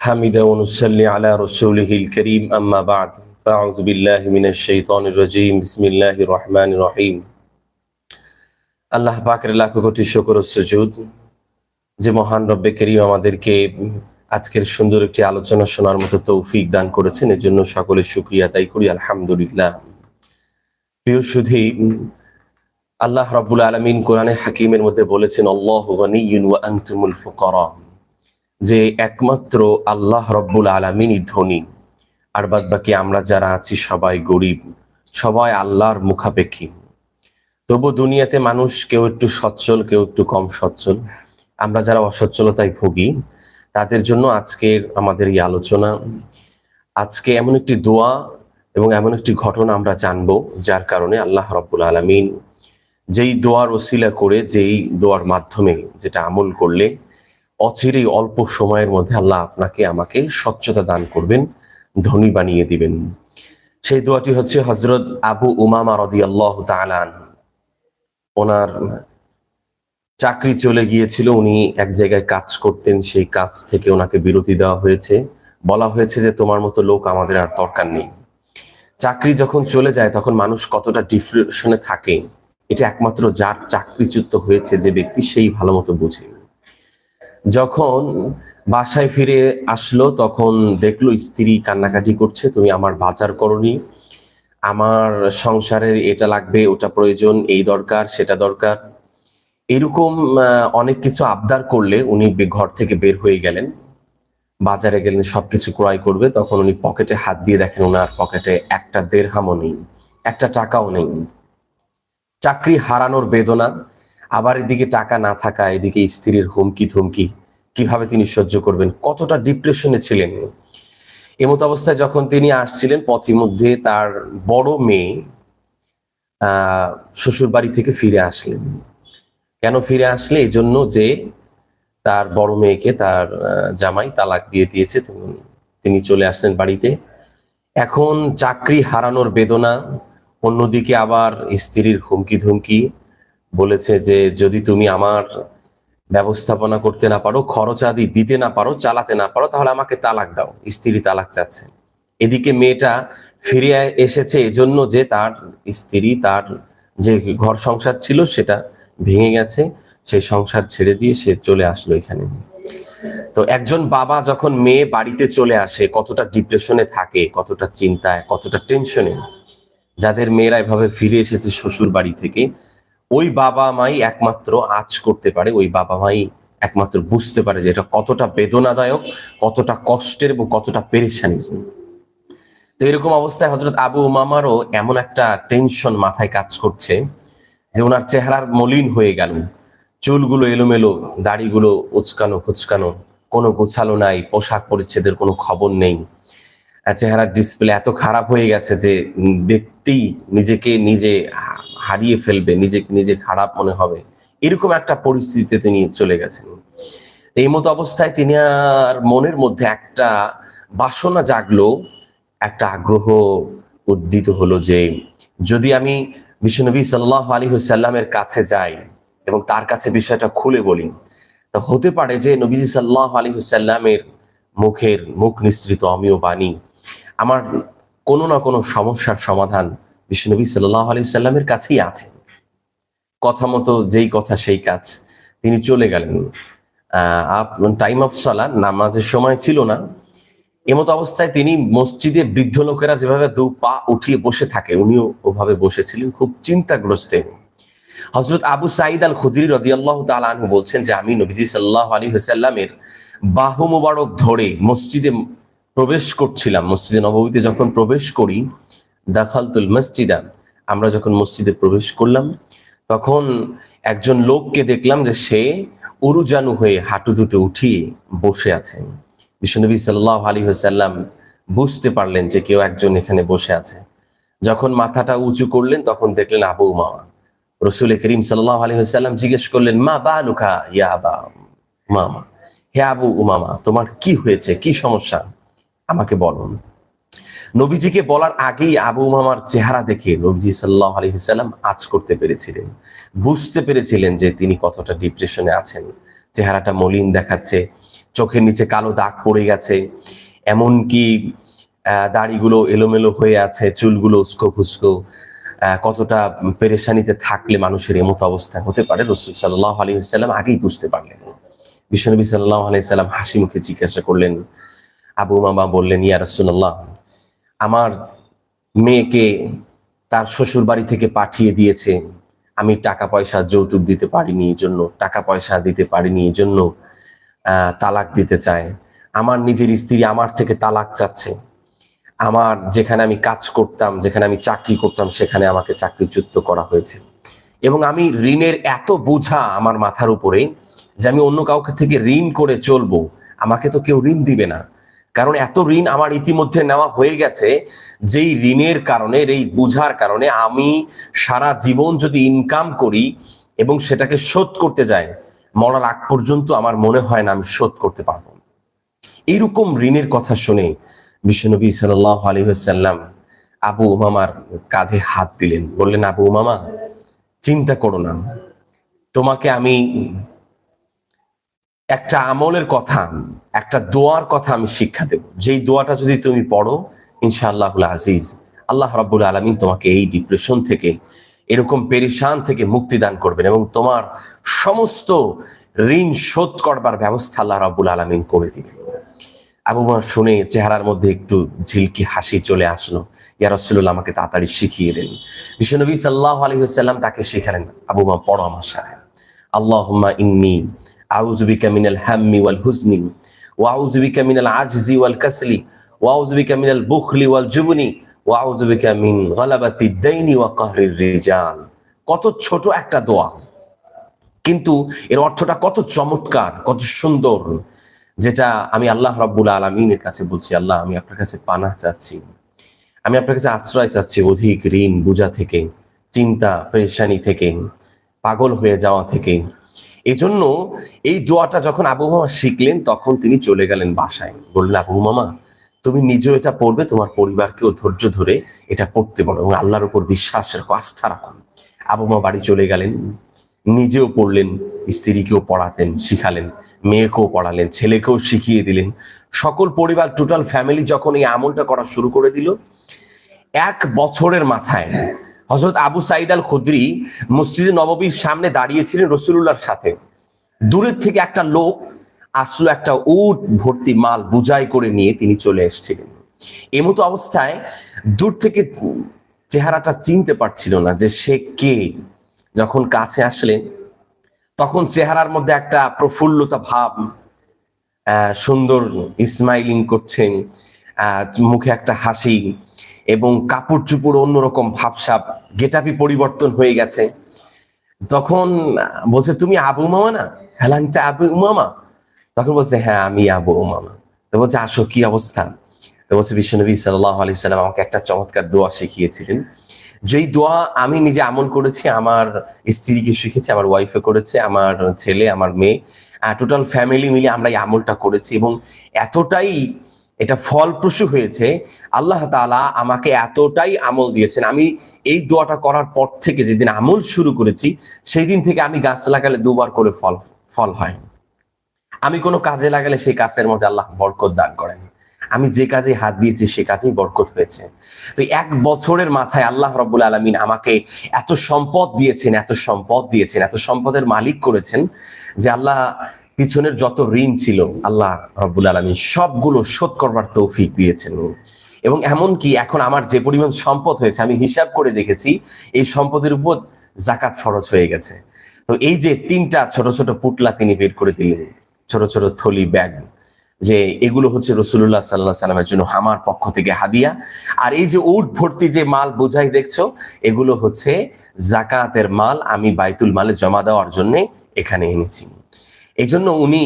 حمدا ونصلي على رسوله الكريم أما بعد فأعوذ بالله من الشيطان الرجيم بسم الله الرحمن الرحيم আল্লাহ পাকের লাখ কোটি শুকর ও সুজুদ যে মহান রব্বে করিম আমাদেরকে আজকের সুন্দর একটি আলোচনা শোনার মতো তৌফিক দান করেছেন এর জন্য সকলের শুক্রিয়া তাই করি আলহামদুলিল্লাহ প্রিয় সুধী আল্লাহ রাব্বুল আলামিন কোরআনে হাকিমের মধ্যে বলেছেন আল্লাহ গনিয়্যুন ওয়া আনতুমুল ফুকারা যে একমাত্র আল্লাহ রব্বুল আলমিনই ধনী। আর বাদ বাকি আমরা যারা আছি সবাই গরিব, সবাই আল্লাহর মুখাপেক্ষী। তবু দুনিয়াতে মানুষ কেউ একটু সচ্ছল, কেউ একটু কম সচ্ছল। আমরা যারা অসচ্ছলতায় ভুগি, তাদের জন্য আজকের আমাদের এই আলোচনা, আজকে এমন একটি দোয়া এবং এমন একটি ঘটনা আমরা জানব, যার কারণে আল্লাহ রব্বুল আলমিন যেই দোয়ার ওসিলা করে, যেই দোয়ার মাধ্যমে যেটা আমল করলে অচিরেই অল্প সময়ের মধ্যে আল্লাহ আপনাকে আমাকে স্বচ্ছতা দান করবেন, ধনী বানিয়ে দিবেন। সেই দোয়াটি হচ্ছে হজরত আবু উমামা রদি আল্লাহ তালান ওনার চাকরি চলে গিয়েছিল, উনি এক জায়গায় কাজ করতেন, সেই কাজ থেকে ওনাকে বিরতি দেওয়া হয়েছে। বলা হয়েছে যে, তোমার মতো লোক আমাদের আর দরকার নেই। চাকরি যখন চলে যায়, তখন মানুষ কতটা ডিপ্রেশনে থাকে, এটা একমাত্র যার চাকরিচ্যুত হয়েছে যে ব্যক্তি সেই ভালো মতো বুঝে। যখন বাসায় ফিরে আসলো, তখন দেখল স্ত্রী কান্নাকাটি করছে, তুমি আমার বাজার করনি। আমার সংসারের এটা লাগবে, ওটা প্রয়োজন, এই দরকার, সেটা দরকার। এরকম অনেক কিছু আবদার করলে উনি ঘর থেকে বের হয়ে গেলেন। বাজারে গেলেন, সবকিছু ক্রয় করবে। তখন উনি পকেটে হাত দিয়ে দেখেন ওনার পকেটে একটা দেড়হামও নেই, একটা টাকাও নেই। চাকরি হারানোর বেদনা আবার এদিকে টাকা না থাকা, এদিকে স্ত্রীর হুমকি থুমকি কীভাবে তিনি সহ্য করবেন? কতটা ডিপ্রেশনে ছিলেন? এমত অবস্থায় যখন তিনি আসছিলেন, পথের মধ্যে তার বড় মেয়ে শ্বশুর বাড়ি থেকে ফিরে আসলেন। কেন ফিরে আসলে? এই জন্য যে তার বড় মেয়েকে তার জামাই তালাক দিয়ে দিয়েছে তিনি চলে আসলেন বাড়িতে। এখন চাকরি হারানোর বেদনা, অন্যদিকে আবার স্ত্রীর হুমকি ধুমকি বলেছে যে যদি তুমি আমার ব্যবস্থাপনা করতে না পারো, খরচ আদি দিতে না পারো, চালাতে না পারো, তাহলে আমাকে তালাক দাও। স্ত্রী তালাক চাচ্ছে। এদিকে মেয়েটা ফিরে এসেছে এজন্য যে তার স্ত্রী, তার যে ঘর সংসার ছিল সেটা ভেঙে গেছে সেই সংসার ছেড়ে দিয়ে সে চলে আসলো এখানে। তো একজন বাবা যখন মেয়ে বাড়িতে চলে আসে, কতটা ডিপ্রেশনে থাকে, কতটা চিন্তায়, কতটা টেনশনে, যাদের মেয়েরা এভাবে ফিরে এসেছে শ্বশুর বাড়ি থেকে ওই বাবা মাই একমাত্র আজ করতে পারে, ওই বাবা মাই একমাত্র বুঝতে পারে যে এটা কতটা বেদনাদায়ক, কতটা কষ্টের এবং কতটা পেরেশানি। তো এরকম অবস্থায় হজরত আবু উমামারও এমন একটা টেনশন মাথায় কাজ করছে যে ওনার চেহারার মলিন হয়ে গেল। চুলগুলো এলোমেলো, দাড়িগুলো উচকানো খুচকানো, কোনো গোছালো নাই, পোশাক পরিচ্ছেদের কোনো খবর নেই। চেহারার ডিসপ্লে এত খারাপ হয়ে গেছে যে ব্যক্তি নিজেকে নিজে হারিয়ে ফেলবে, নিজেকে, নিজে খারাপ মনে হবে, এরকম একটা পরিস্থিতিতে তিনি চলে গেছেন। এই মতো অবস্থায় তিনি আর মনের মধ্যে একটা বাসনা জাগলো, একটা আগ্রহ উদ্দিত হলো যে, যদি আমি বিশ্বনবী সাল্লাহ আলী হুসাল্লামের কাছে যাই এবং তার কাছে বিষয়টা খুলে বলি, তা হতে পারে যে নবীজি সাল্লাহ আলী হুসাল্লামের মুখের মুখ নিঃসৃত অমীয় বাণী। আমার কোনো না কোনো সমস্যার সমাধান বিষ্ণুনবী সাল্লাহ আলি সাল্লামের কাছেই আছে কথা মতো যেই কথা সেই কাজ। তিনি চলে গেলেন। টাইম অফ সালা নামাজের সময় ছিল না। এমত অবস্থায় তিনি মসজিদে বৃদ্ধ লোকেরা যেভাবে দু পা উঠিয়ে বসে থাকে, উনিও ওভাবে বসেছিলেন, খুব চিন্তাগ্রস্ত হজরত আবু সাইদ আল খুদির রদিয়াল্লাহ তালু বলছেন যে, আমি নবীজি সাল্লাহ আলী হুসাল্লামের বাহু মুবারক ধরে মসজিদে প্রবেশ করছিলাম। মসজিদে নবমীতে যখন প্রবেশ করি দাখালতুল মসজিদা। আমরা যখন মসজিদে প্রবেশ করলাম, তখন একজন লোককে দেখলাম যে সে উরুজানু হয়ে হাঁটু দুটো উঠিয়ে বসে আছেন বিশ্বনবী সাল্লাহ আলী হাসাল্লাম বুঝতে পারলেন যে কেউ একজন এখানে বসে আছে। যখন মাথাটা উঁচু করলেন, তখন দেখলেন আবু মামা রসুল করিম সাল্লাহ আলী হাসাল্লাম জিজ্ঞেস করলেন, মা বা লুকা ইয়া আবা মামা হে আবু উমামা, তোমার কি হয়েছে? কি সমস্যা? আমাকে বলুন। নবীজিকে বলার আগেই আবু মামার চেহারা দেখে নবীজি সাল্লাহ আলী সাল্লাম আজ করতে পেরেছিলেন। বুঝতে পেরেছিলেন যে তিনি কতটা ডিপ্রেশনে আছেন। চেহারাটা মলিন দেখাচ্ছে চোখের নিচে কালো দাগ পড়ে গেছে এমনকি দাড়িগুলো এলোমেলো হয়ে আছে চুলগুলো উস্কো আহ, কতটা পেরেশানিতে থাকলে মানুষের এমতো অবস্থা হতে পারে রসুল সাল্লাহ আলী সাল্লাম আগেই বুঝতে পারলেন। বিশ্বনবী সাল্লাহ আলি সাল্লাম হাসি মুখে জিজ্ঞাসা করলেন আবু মামা বললেন ইয়া রসুল্লাহ আমার মেয়েকে তার শ্বশুর বাড়ি থেকে পাঠিয়ে দিয়েছে। আমি টাকা পয়সা যৌতুক দিতে পারিনি এই জন্য টাকা পয়সা দিতে পারিনি এই জন্য তালাক দিতে চায়। আমার নিজের স্ত্রী আমার থেকে তালাক চাচ্ছে। আমার যেখানে আমি কাজ করতাম, যেখানে আমি চাকরি করতাম, সেখানে আমাকে চাকরিচ্যুত করা হয়েছে। এবং আমি ঋণের এত বোঝা আমার মাথার উপরে যে আমি অন্য কাউকে থেকে ঋণ করে চলবো, আমাকে তো কেউ ঋণ দিবে না। কারণ এত ঋণ আমার ইতিমধ্যে নেওয়া হয়ে গেছে, যেই ঋণের কারণে এই বুঝার কারণে আমি সারা জীবন যদি ইনকাম করি এবং সেটাকে শোধ করতে যাই, মরার আগ পর্যন্ত আমার মনে হয় না আমি শোধ করতে পারব। এইরকম ঋণের কথা শুনে বিশ্বনবী সাল্লাহ সাল্লাম আবু উমামার কাঁধে হাত দিলেন। বললেন, আবু উমামা, চিন্তা করো না। তোমাকে আমি একটা আমলের কথা, একটা দোয়ার কথা আমি শিক্ষা দেব। যেই দোয়াটা যদি তুমি পড়ো ইনশাআল্লাহ আজিজ, আল্লাহ রাব্বুল আলমিন তোমাকে এই ডিপ্রেশন থেকে, এরকম পেরিশান থেকে মুক্তি দান করবেন এবং তোমার সমস্ত ঋণ শোধ করবার ব্যবস্থা আল্লাহ রাব্বুল আলমিন করে দিবেন। আবু মা শুনে চেহারার মধ্যে একটু ঝিলকি হাসি চলে আসলো। ইয়া রসুল্লাহ আমাকে তাড়াতাড়ি শিখিয়ে দেন। বিশ্বনবী সাল্লাহ আলহিহাল্লাম তাকে শিখালেন, আবু মা পড়ো আমার সাথে। আল্লাহুম্মা ইন্নি আউযু বিকা মিনাল হাম্মি ওয়াল হুজনি ওয়া আউযু বিকা মিনাল আজজি ওয়াল কাসলি ওয়া আউযু বিকা মিনাল বুখলি ওয়াল জুবনি ওয়া আউযু বিকা মিন গালাবাতি দাইনি ওয়া কাহরির রিজাল। কত ছোট একটা দোয়া। কিন্তু এর অর্থটা কত চমৎকার, কত সুন্দর, যেটা আমি আল্লাহ রাব্বুল আলমিনের কাছে বলছি, আল্লাহ, আমি আপনার কাছে পানা চাচ্ছি। আমি আপনার কাছে আশ্রয় চাচ্ছি অধিক ঋণ, বোঝা থেকে, চিন্তা, পেরেশানি থেকে, পাগল হয়ে যাওয়া থেকে। এই জন্য এই দোয়াটা যখন আবু মামা শিখলেন, তখন তিনি চলে গেলেন বাসায়। বললেন, আবু মামা তুমি নিজেও এটা পড়বে, তোমার পরিবারকেও ধৈর্য ধরে এটা পড়তে পারো এবং আল্লাহর উপর বিশ্বাস রাখো, আস্থা রাখুন আবু মা বাড়ি চলে গেলেন, নিজেও পড়লেন, স্ত্রীকেও পড়াতেন, শিখালেন, মেয়েকেও পড়ালেন, ছেলেকেও শিখিয়ে দিলেন। সকল পরিবার টোটাল ফ্যামিলি যখন এই আমলটা করা শুরু করে দিল, এক বছরের মাথায় হজরত আবু সাইদ আল খুদ্রি মসজিদে নববীর সামনে দাঁড়িয়েছিলেন রসুল্লাহর সাথে। দূরের থেকে একটা লোক আসলো একটা উট ভর্তি মাল বুঝাই করে নিয়ে তিনি চলে এসেছিলেন। এমতো অবস্থায় দূর থেকে চেহারাটা চিনতে পারছিল না যে সে কে। যখন কাছে আসলেন, তখন চেহারার মধ্যে একটা প্রফুল্লতা ভাব সুন্দর স্মাইলিং করছেন মুখে একটা হাসি এবং কাপড় চুপড় অন্যরকম ভাবসাব, গেটাপি পরিবর্তন হয়ে গেছে। তখন বলছে, তুমি আবু মামা না? হেলাংটা আবু মামা তখন বলছে হ্যাঁ আমি আবু মামা তো বলছে, আসো, কি অবস্থা? তো বলছে বিশ্বনবী সাল্লাহ আলি সাল্লাম আমাকে একটা চমৎকার দোয়া শিখিয়েছিলেন। যেই দোয়া আমি নিজে আমল করেছি, আমার স্ত্রীকে শিখেছি, আমার ওয়াইফে করেছে, আমার ছেলে, আমার মেয়ে টোটাল ফ্যামিলি মিলে আমরা এই আমলটা করেছি এবং এতটাই এটা ফলপ্রসূ হয়েছে। আল্লাহ তাআলা আমাকে এতটাই আমল দিয়েছেন। আমি এই দোয়াটা করার পর থেকে যেদিন আমল শুরু করেছি সেই দিন থেকে আমি গাছ লাগালে দুবার করে ফল ফল হয়। আমি কোনো কাজে লাগালে সেই কাজের মধ্যে আল্লাহ বরকত দান করেন। আমি যে কাজে হাত দিয়েছি সে কাজেই বরকত হয়েছে। তো এক বছরের মাথায় আল্লাহ রব্বুল আলমিন আমাকে এত সম্পদ দিয়েছেন, এত সম্পদ দিয়েছেন, এত সম্পদের মালিক করেছেন যে আল্লাহ পিছনের যত ঋণ ছিল, আল্লাহ রব্বুল আলমিন সবগুলো শোধ করবার তৌফিক দিয়েছেন। এবং এমনকি এখন আমার যে পরিমাণ সম্পদ হয়েছে, আমি হিসাব করে দেখেছি, এই সম্পদের উপর জাকাত ফরজ হয়ে গেছে। তো এই যে তিনটা ছোট ছোট পুটলা তিনি বের করে দিলেন, ছোট ছোট থলি, ব্যাগ, যে এগুলো হচ্ছে রসুল্লাহ সাল্লাহ সাল্লামের জন্য আমার পক্ষ থেকে হাদিয়া। আর এই যে উট ভর্তি যে মাল বোঝাই দেখছ, এগুলো হচ্ছে জাকাতের মাল আমি বাইতুল মালে জমা দেওয়ার জন্য এখানে এনেছি। এই জন্য উনি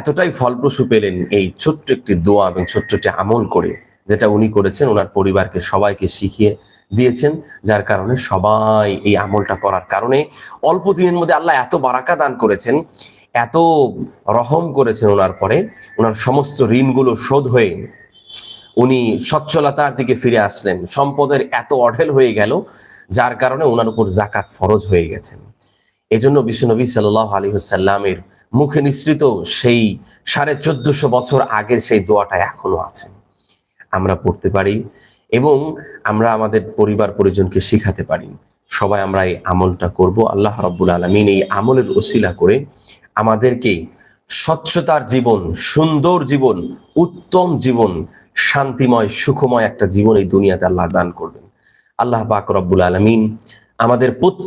এতটাই ফলপ্রসূ পেলেন এই ছোট্ট একটি দোয়া এবং ছোট্ট একটি আমল করে, যেটা উনি করেছেন, ওনার পরিবারকে সবাইকে শিখিয়ে দিয়েছেন, যার কারণে সবাই এই আমলটা করার কারণে অল্প দিনের মধ্যে আল্লাহ এত বারাকা দান করেছেন, এত রহম করেছেন ওনার পরে, ওনার সমস্ত ঋণগুলো শোধ হয়ে উনি সচ্ছলতার দিকে ফিরে আসলেন, সম্পদের এত অঢেল হয়ে গেল, যার কারণে ওনার উপর জাকাত ফরজ হয়ে গেছেন এজন্য বিশ্বনবী সাল্লাহ আলী সাল্লামের মুখে নিঃসৃত সেই সাড়ে চোদ্দশো বছর আগের সেই দোয়াটা এখনও আছে। আমরা পড়তে পারি এবং আমরা আমাদের পরিবার পরিজনকে শিখাতে পারি। সবাই আমরা এই আমলটা করব। আল্লাহ রব্বুল আলমিন এই আমলের ওসিলা করে আমাদেরকে স্বচ্ছতার জীবন, সুন্দর জীবন, উত্তম জীবন, শান্তিময়, সুখময় একটা জীবন এই দুনিয়াতে আল্লাহ দান করবেন। আল্লাহ পাক রব্বুল আলমিন আমাদের প্রত্যেক